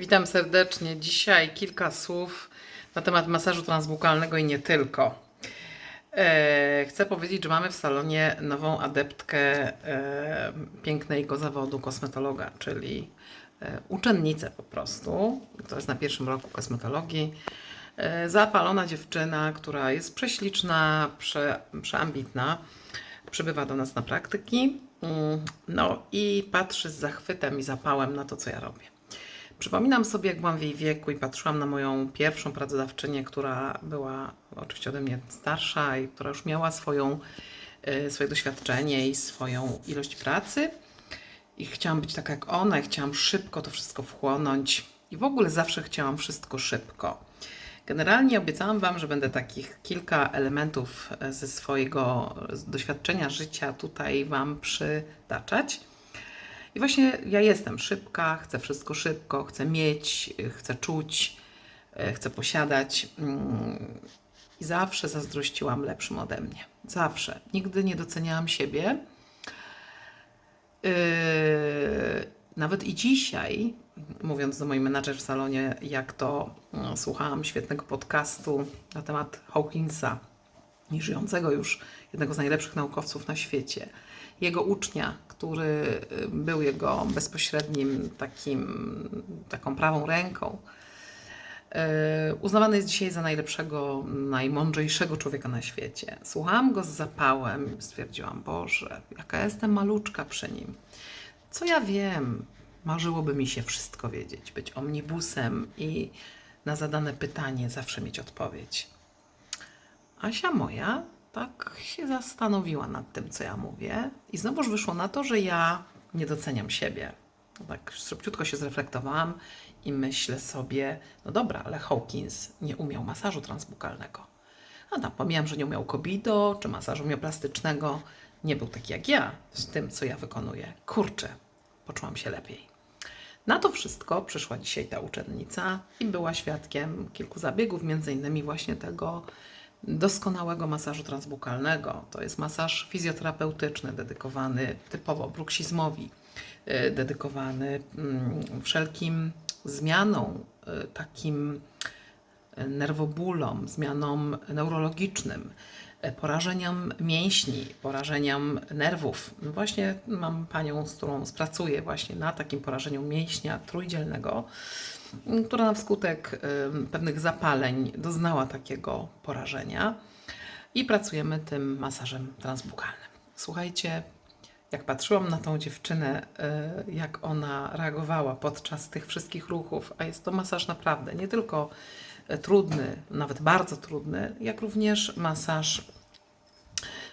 Witam serdecznie. Dzisiaj kilka słów na temat masażu transbukalnego i nie tylko. E, chcę powiedzieć, że mamy w salonie nową adeptkę e, pięknego zawodu kosmetologa, czyli e, uczennicę po prostu. To jest na pierwszym roku kosmetologii. Zapalona dziewczyna, która jest prześliczna, prze, przeambitna. Przybywa do nas na praktyki. Mm, No i patrzy z zachwytem i zapałem na to, co ja robię. Przypominam sobie, jak byłam w jej wieku i patrzyłam na moją pierwszą pracodawczynię, która była oczywiście ode mnie starsza i która już miała swoją, e, swoje doświadczenie i swoją ilość pracy. I chciałam być taka jak ona, i chciałam szybko to wszystko wchłonąć. I w ogóle zawsze chciałam wszystko szybko. Generalnie obiecałam Wam, że będę takich kilka elementów e, ze swojego doświadczenia życia tutaj Wam przytaczać. I właśnie ja jestem szybka, chcę wszystko szybko, chcę mieć, y, chcę czuć, y, chcę posiadać. mm, I zawsze zazdrościłam lepszym ode mnie. Zawsze. Nigdy nie doceniałam siebie. Yy, nawet i dzisiaj, mówiąc do mojej menadżer w salonie, jak to mm, słuchałam świetnego podcastu na temat Hawkinsa, i żyjącego już jednego z najlepszych naukowców na świecie. Jego ucznia, który y, był jego bezpośrednim takim, taką prawą ręką, y, uznawany jest dzisiaj za najlepszego, najmądrzejszego człowieka na świecie. Słuchałam go z zapałem stwierdziłam, Boże, jaka jestem maluczka przy nim. Co ja wiem? Marzyłoby mi się wszystko wiedzieć, być omnibusem i na zadane pytanie zawsze mieć odpowiedź. Asia moja tak się zastanowiła nad tym, co ja mówię, i znowuż wyszło na to, że ja nie doceniam siebie. Tak szybciutko się zreflektowałam i myślę sobie, no dobra, ale Hawkins nie umiał masażu transbukalnego. A tam pomijam, że nie umiał kobido czy masażu mioplastycznego. Nie był taki jak ja w tym, co ja wykonuję. Kurczę, poczułam się lepiej. Na to wszystko przyszła dzisiaj ta uczennica i była świadkiem kilku zabiegów, między innymi właśnie tego doskonałego masażu transbukalnego. To jest masaż fizjoterapeutyczny dedykowany typowo bruksizmowi, y, dedykowany mm, wszelkim zmianom, y, takim y, nerwobólom, zmianom neurologicznym, porażeniom mięśni, porażeniom nerwów. No Właśnie mam panią, z którą pracuję właśnie na takim porażeniu mięśnia trójdzielnego, która na wskutek y, pewnych zapaleń doznała takiego porażenia i pracujemy tym masażem transbukalnym. Słuchajcie, jak patrzyłam na tą dziewczynę, y, jak ona reagowała podczas tych wszystkich ruchów, a jest to masaż naprawdę nie tylko y, trudny, nawet bardzo trudny, jak również masaż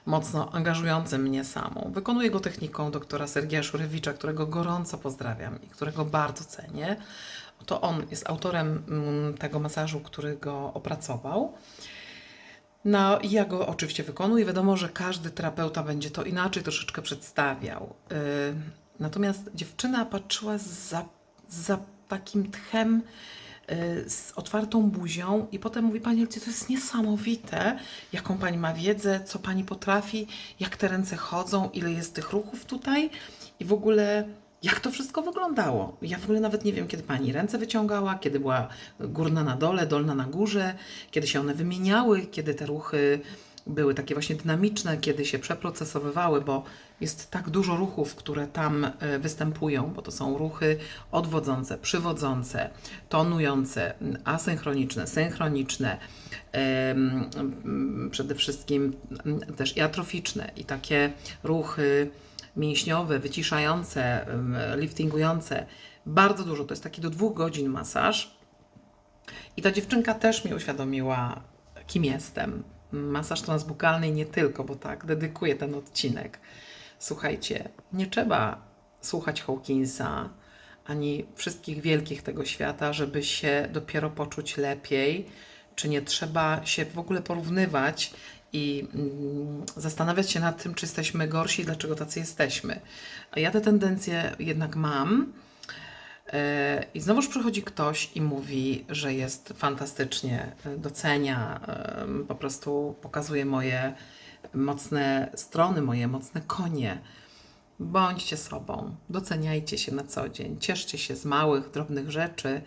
mocno angażujący mnie samą. Wykonuję go techniką doktora Sergieja Szurewicza, którego gorąco pozdrawiam i którego bardzo cenię. To on jest autorem mm, tego masażu, który go opracował. No ja go oczywiście wykonuję. Wiadomo, że każdy terapeuta będzie to inaczej troszeczkę przedstawiał. Yy, Natomiast dziewczyna patrzyła za, za takim tchem, z otwartą buzią i potem mówi, Pani Elcie, to jest niesamowite, jaką Pani ma wiedzę, co Pani potrafi, jak te ręce chodzą, ile jest tych ruchów tutaj i w ogóle jak to wszystko wyglądało. Ja w ogóle nawet nie wiem, kiedy Pani ręce wyciągała, kiedy była górna na dole, dolna na górze, kiedy się one wymieniały, kiedy te ruchy były takie właśnie dynamiczne, kiedy się przeprocesowywały, bo jest tak dużo ruchów, które tam e, występują, bo to są ruchy odwodzące, przywodzące, tonujące, m, asynchroniczne, synchroniczne, em, m, przede wszystkim m, też i atroficzne i takie ruchy mięśniowe, wyciszające, liftingujące. Bardzo dużo, to jest taki do dwóch godzin masaż. I ta dziewczynka też mi uświadomiła, kim jestem. Masaż transbukalny i nie tylko, bo tak, dedykuję ten odcinek. Słuchajcie, nie trzeba słuchać Hawkinsa ani wszystkich wielkich tego świata, żeby się dopiero poczuć lepiej, czy nie trzeba się w ogóle porównywać i mm, zastanawiać się nad tym, czy jesteśmy gorsi, dlaczego tacy jesteśmy. A ja te tendencje jednak mam. E, I znowuż przychodzi ktoś i mówi, że jest fantastycznie, e, docenia, po prostu pokazuje moje mocne strony, moje mocne konie. Bądźcie sobą, doceniajcie się na co dzień, cieszcie się z małych, drobnych rzeczy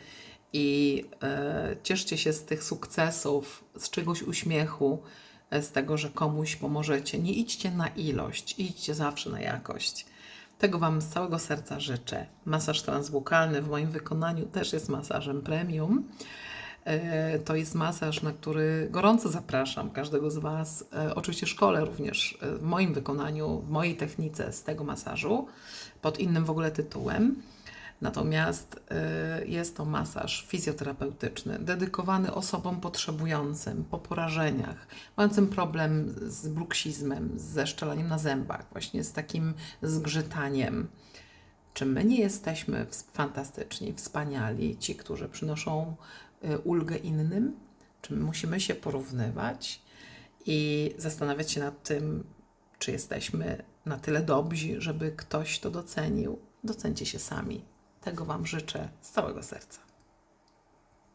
i e, cieszcie się z tych sukcesów, z czegoś uśmiechu, z tego, że komuś pomożecie. Nie idźcie na ilość, idźcie zawsze na jakość. Tego Wam z całego serca życzę. Masaż transbukalny w moim wykonaniu też jest masażem premium. E, To jest masaż, na który gorąco zapraszam każdego z Was. E, Oczywiście szkole również e, w moim wykonaniu, w mojej technice z tego masażu, pod innym w ogóle tytułem. Natomiast e, jest to masaż fizjoterapeutyczny, dedykowany osobom potrzebującym po porażeniach, mającym problem z bruksizmem, ze szczelaniem na zębach, właśnie z takim zgrzytaniem. Czy my nie jesteśmy fantastyczni, wspaniali, ci, którzy przynoszą y, ulgę innym? Czy my musimy się porównywać i zastanawiać się nad tym, czy jesteśmy na tyle dobrzy, żeby ktoś to docenił? Docencie się sami. Tego Wam życzę z całego serca.